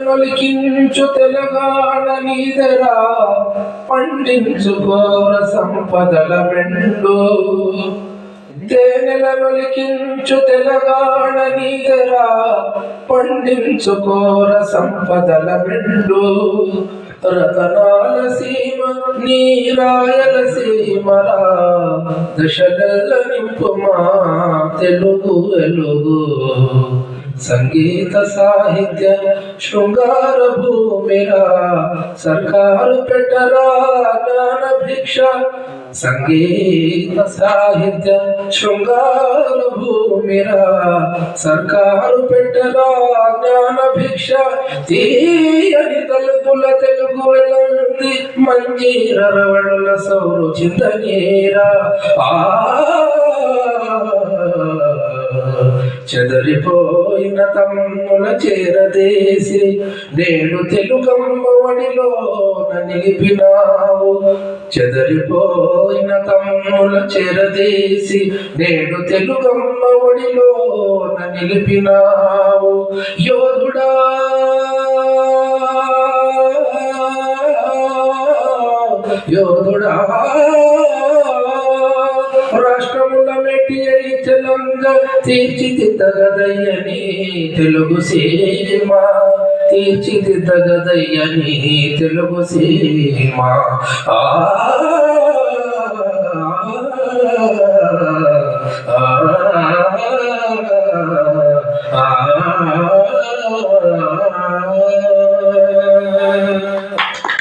నొలికించు తెలంగాణ నీదరా పండించు ఘోర సంపదల మెండు తేనెల నొలికించు తెలంగాణ నీదరా పండించు ఘోర సంపదల మెండు రతనాల సీమ నీరాయల సీమరా దశల నింపుమా తెలుగు ఎలుగు సంగీత సాహిత్య శృంగార భూమిరా సర్కారు పెట్టరా జ్ఞాన భిక్ష. సంగీత సాహిత్య శృంగార భూమిరా సర్కారు పెట్టరా జ్ఞాన భిక్ష. తీయని తలుపుల తెలుగు వెలంది మంజీర రవణుల సౌరు చింతనీరా ఆ చెదరిపోయిన తమ్ముల చేరదేసి నేడు తెలుగమ్మ వడిలో నిలిపినావు చెదరిపోయిన తమ్ముల చేరదేసి నేడు తెలుగమ్మ ఒడిలో నిలిపినావు యోధుడా! యోధుడా! రంగ తీర్చిదిద్దగదయ్యని తెలుగు సీమా తీర్చిదిద్దగదయ్యని తెలుగు సీమా ఆ ఆ